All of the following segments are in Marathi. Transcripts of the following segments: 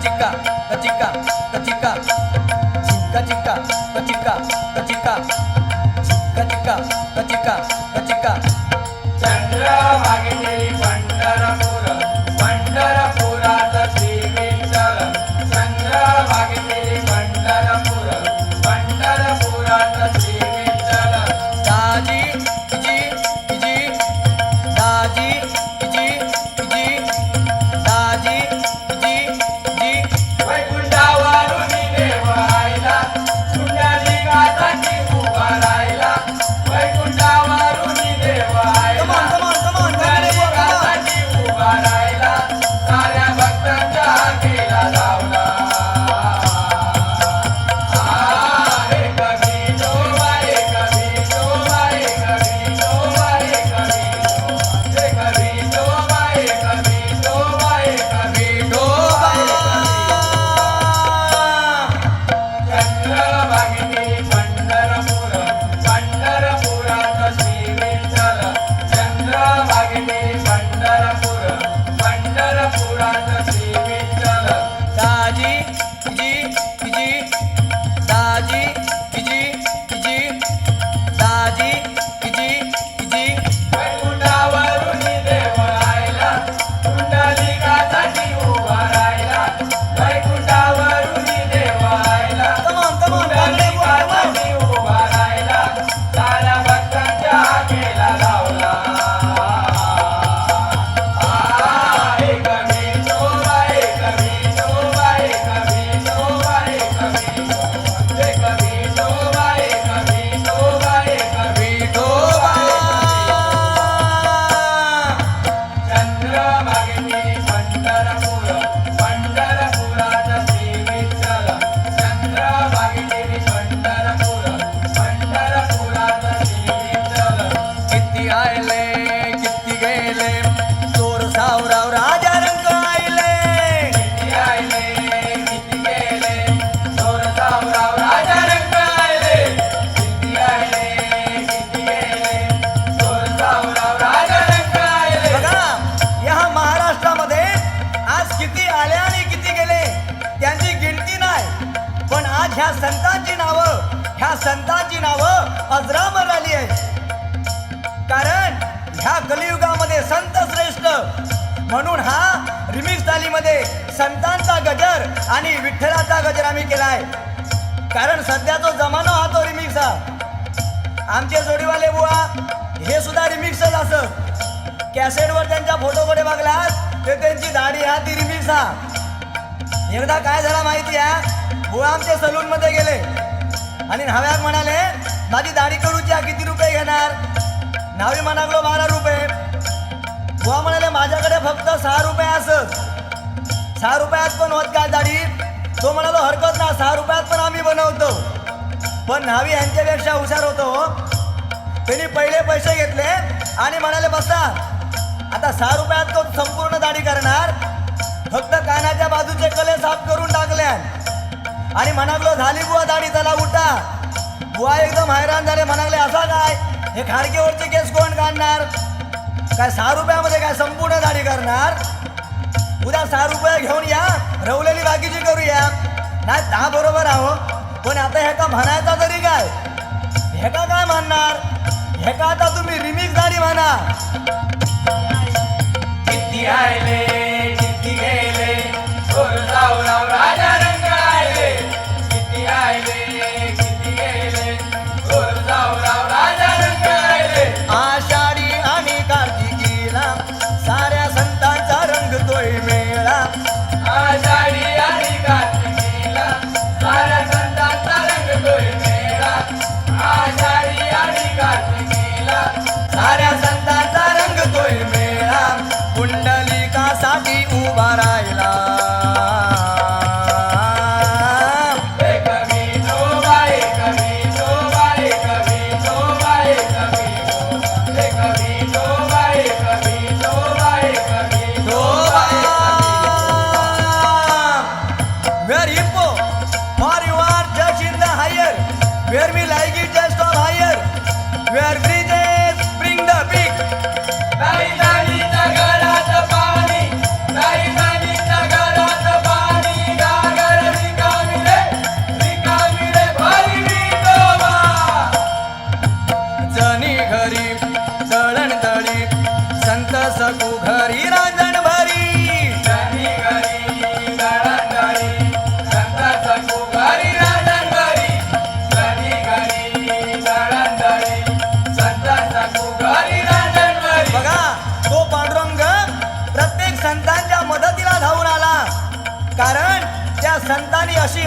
chica, la chica, ह्या संतांची नावं ह्या संतांची नावं अजरामर आली आहेत. कारण ह्या कलियुगामध्ये संत श्रेष्ठ म्हणून हा रिमिक्स थालीमध्ये संतांचा गजर आणि विठ्ठलाचा गजर आम्ही केलाय. कारण सध्या तो जमाना हा तो रिमिक्सचा आमचे जोडीवाले बुवा हे सुद्धा रिमिक्सच असत कॅसेटवर त्यांच्या फोटोकडे बघलात ते त्यांची दाढी हा ती रिमिक्स हा. एकदा काय झाला माहिती आहे? बुवा आमच्या सलून मध्ये गेले. आणि न्हाव्याक म्हणाले माझी दाढी करूची किती रुपये घेणार? न्हावी म्हणागलो बारा रुपये. गुवा म्हणाले माझ्याकडे फक्त सहा रुपये असत. सहा रुपयात पण होत काय दाढी? तो म्हणालो हरकत ना सहा रुपयात पण आम्ही बनवतो. पण न्हावी यांच्यापेक्षा हुशार होतो. त्यांनी पहिले पैसे घेतले आणि म्हणाले बसा. आता सहा रुपयात तो संपूर्ण दाढी करणार. फक्त कानाच्या बाजूचे कले साफ करून टाकल्या आणि म्हणालो झाली बुवा दाढी चला उठा. बुवा एकदम हैराण झाले म्हणाले असा काय? हे खाडकेवरचे केस कोण काढणार? काय सहा रुपयामध्ये काय संपूर्ण दाढी करणार? उद्या सहा रुपये घेऊन या रवलेली बाकीची करूया. नाही दहा बरोबर आहो. पण आता ह्याका म्हणायचा तरी काय? ह्याका काय म्हणणार? ह्याका आता तुम्ही रिमिक्स दाढी म्हणा? किती आयले? 笑いな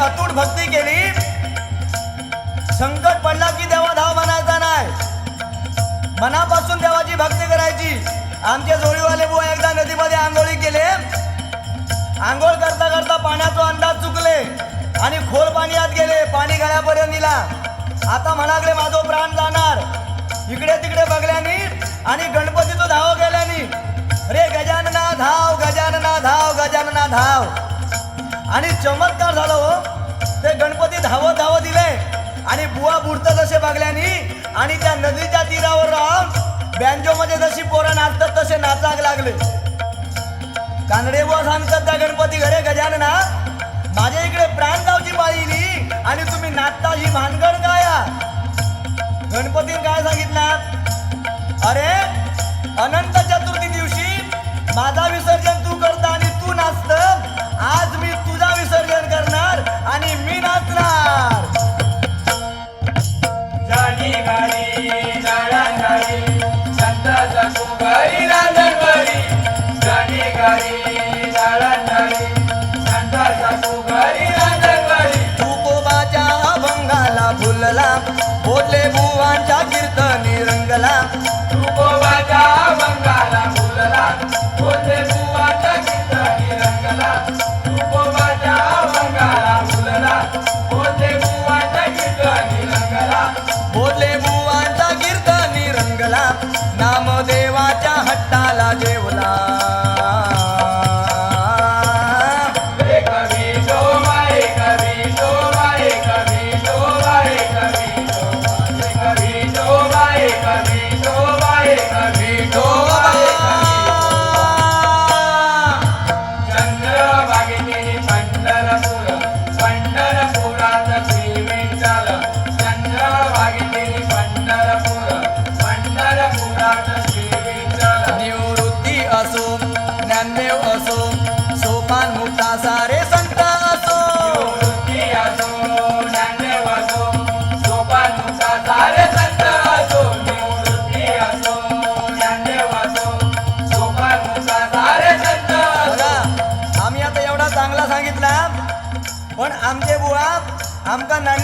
अतूट भक्ती केली. संकट पडला की देवा धाव म्हणायचा नाही. मनापासून देवाची भक्ती करायची. आमचे जोडीवाले बुवा एकदा नदीमध्ये आंघोळी केले. आंघोळ करता करता पाण्याचा अंदाज चुकले आणि खोल पाण्यात गेले पाणी गळ्यापर्यंत दिला. आता म्हणाले माझो प्राण जाणार. इकडे तिकडे बघल्यानी आणि गणपतीचं धाव गेल्यानी रे गजानना धाव गजानना धाव गजानना धाव. आणि चमत्कार झाला धावत धावत दिलंय. आणि बुवा बुडत जसे बघल्यानी आणि त्या नदीच्या तीरावर राहून बँजो मध्ये जशी पोरं नाचतात तसे नाचाक लागले. कानडे बुवा सांगतात त्या गणपती घरे गजानना माझ्या इकडे प्राण गावची पाहिली आणि तुम्ही नाचता ही भानगड. बोलला बोलले बुवांच्या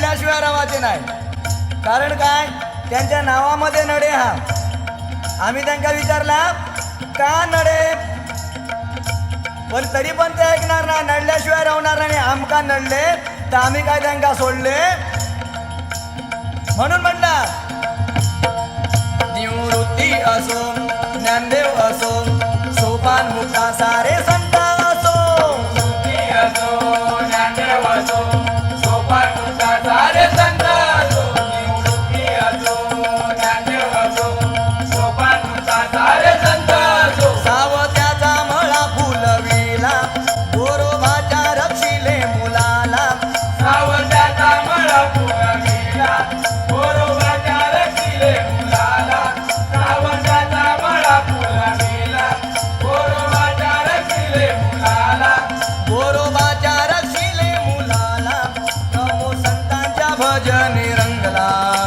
आमका रवाचे नाही. कारण काय? त्यांच्या नावामध्ये नडे हा. आम्ही त्यांना विचारला का नडे? पण तरी पण ते ऐकणार ना नडल्याशिवाय राहणार नाही. आमका नडले? तर आम्ही काय त्यांना सोडले? म्हणून म्हणला निवृत्ती असो ज्ञानदेव असो सोपान मुक्ता सारे ભજન રંગલા